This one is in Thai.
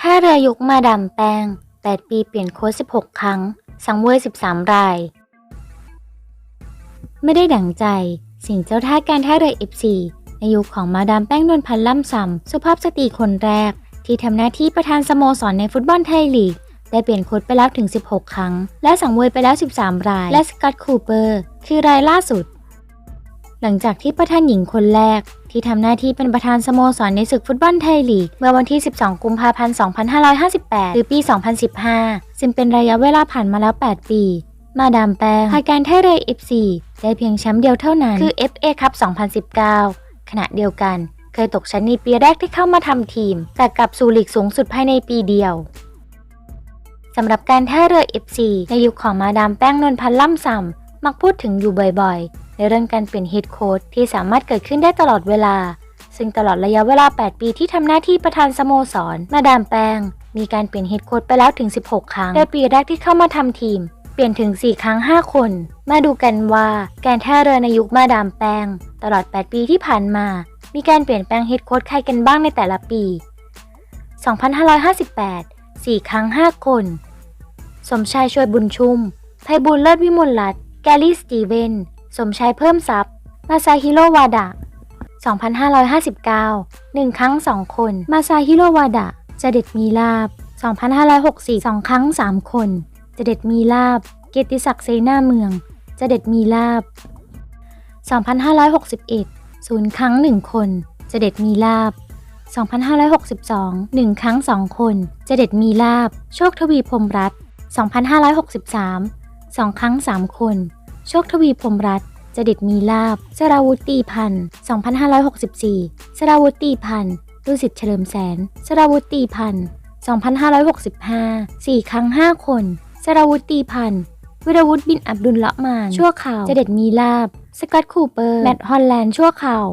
ท่าเรือยุคมาดามแป้ง 8 ปีเปลี่ยนโค้ช16 ครั้ง สังเวย 13 ราย ไม่ได้ดั่งใจ สิ่งเจ้าท่าการท่าเรือ FC ในยุคของมาดามแป้งนวลพันธ์ล่ำซำสุภาพสตรีคนแรก ที่ทำหน้าที่ประธานสโมสรในฟุตบอลไทยลีก ได้เปลี่ยนโค้ชไปแล้วถึง 16 ครั้ง และสังเวยไปแล้ว 13 ราย และสกอตคูเปอร์ คือรายล่าสุด หลังจากที่ประธานหญิงคนแรก ที่ทำหน้าที่เป็นประธานสโมสรในศึกฟุตบอลไทยลีก เมื่อวันที่ 12 กุมภาพันธ์ 2558 หรือปี 2015 ซึ่งเป็นระยะเวลาผ่านมาแล้ว 8 ปี มาดามแป้งพาการไท่าเรือ FC ได้เพียงแชมป์เดียวเท่านั้น คือ FA คัพ 2019 ขณะเดียวกัน เคยตกชั้นในปีแรกที่เข้ามาทำทีม แต่กลับสู่ลีกสูงสุดภายในปีเดียวสำหรับการท่าเรือ FC ในยุคของมาดามแป้งนวลพันธ์ล่ำซำมักพูดถึงอยู่บ่อยๆ ในเรื่องการเปลี่ยนเฮดโค้ชที่สามารถเกิดขึ้นได้ตลอดเวลา ซึ่งตลอดระยะเวลา 8 ปีที่ทำหน้าที่ประธานสโมสร มาดามแป้ง มีการเปลี่ยนเฮดโค้ชไปแล้วถึง 16 ครั้งโดยปีแรกที่เข้ามาทำทีม เปลี่ยนถึง 4 ครั้ง 5 คน มาดูกันว่าการท่าเรือในยุคมาดามแป้ง ตลอด 8 ปีที่ผ่านมา มีการเปลี่ยนแปลงเฮดโค้ชใครกันบ้างในแต่ละปี 2558 4 ครั้ง 5 คน สมชายช่วยบุญชุมไพบุญเลิศวิมลรัตน์แกลลี่สตีเวน สมชายเพิ่มทรัพย์ มาซาฮิโรวาดะ 2559 1 ครั้ง 2 คน มาซาฮิโรวาดะเจเด็ดมีลาบ 2564 2 ครั้ง 3 คนเจเด็ดมีลาบ เกียรติศักดิ์เซนาเมืองเจเด็ดมีลาบ 2561 0 ครั้ง 1 คนเจเด็ดมีลาบ 2562 1 ครั้ง 2 คนเจเด็ดมีลาบ โชคทวีพรมรัตน์2563 2 ครั้ง 3 คน โชคทวีพรมรัตน์เจเด็ดมีลาบสราวุตีพันธ์2564สราวุตีพันธ์ดุสิตเฉลิมแสนสราวุตีพันธ์2565 4 ครั้ง 5 คนสราวุตีพันธ์วิรวุฒิบินอับดุลละมาน ชั่วข่าว เจเด็ดมีลาบ สกัดคูเปอร์ แมตต์ฮอลแลนด์ ชั่วข่าว